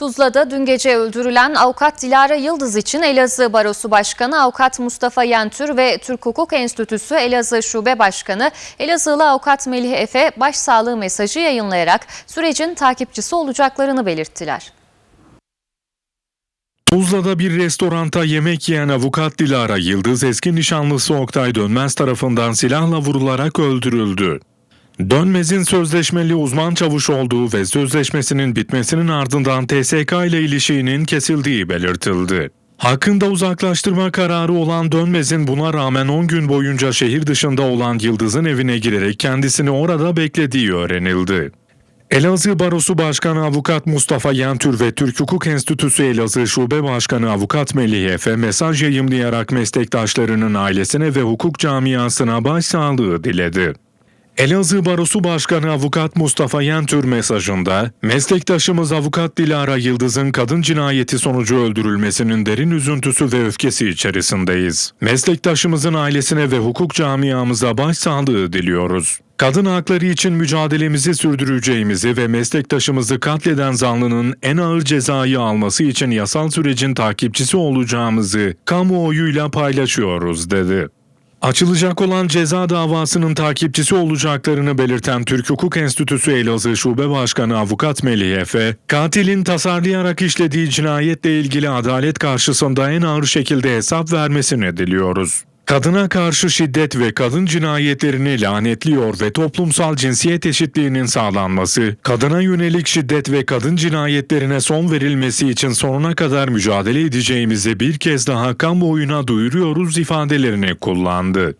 Tuzla'da dün gece öldürülen avukat Dilara Yıldız için Elazığ Barosu Başkanı Avukat Mustafa Yentür ve Türk Hukuk Enstitüsü Elazığ Şube Başkanı Elazığlı Avukat Melih Efe başsağlığı mesajı yayınlayarak sürecin takipçisi olacaklarını belirttiler. Tuzla'da bir restoranta yemek yiyen avukat Dilara Yıldız eski nişanlısı Oktay Dönmez tarafından silahla vurularak öldürüldü. Dönmez'in sözleşmeli uzman çavuş olduğu ve sözleşmesinin bitmesinin ardından TSK ile ilişiğinin kesildiği belirtildi. Hakkında uzaklaştırma kararı olan Dönmez'in buna rağmen 10 gün boyunca şehir dışında olan Yıldız'ın evine girerek kendisini orada beklediği öğrenildi. Elazığ Barosu Başkanı Avukat Mustafa Yentür ve Türk Hukuk Enstitüsü Elazığ Şube Başkanı Avukat Melih Efe mesaj yayımlayarak meslektaşlarının ailesine ve hukuk camiasına başsağlığı diledi. Elazığ Barosu Başkanı Avukat Mustafa Yentür mesajında, meslektaşımız Avukat Dilara Yıldız'ın kadın cinayeti sonucu öldürülmesinin derin üzüntüsü ve öfkesi içerisindeyiz. Meslektaşımızın ailesine ve hukuk camiamıza başsağlığı diliyoruz. Kadın hakları için mücadelemizi sürdüreceğimizi ve meslektaşımızı katleden zanlının en ağır cezayı alması için yasal sürecin takipçisi olacağımızı kamuoyuyla paylaşıyoruz dedi. Açılacak olan ceza davasının takipçisi olacaklarını belirten Türk Hukuk Enstitüsü Elazığ Şube Başkanı Avukat Melih Efe, katilin tasarlayarak işlediği cinayetle ilgili adalet karşısında en ağır şekilde hesap vermesini diliyoruz. Kadına karşı şiddet ve kadın cinayetlerini lanetliyor ve toplumsal cinsiyet eşitliğinin sağlanması, kadına yönelik şiddet ve kadın cinayetlerine son verilmesi için sonuna kadar mücadele edeceğimizi bir kez daha kamuoyuna duyuruyoruz ifadelerini kullandı.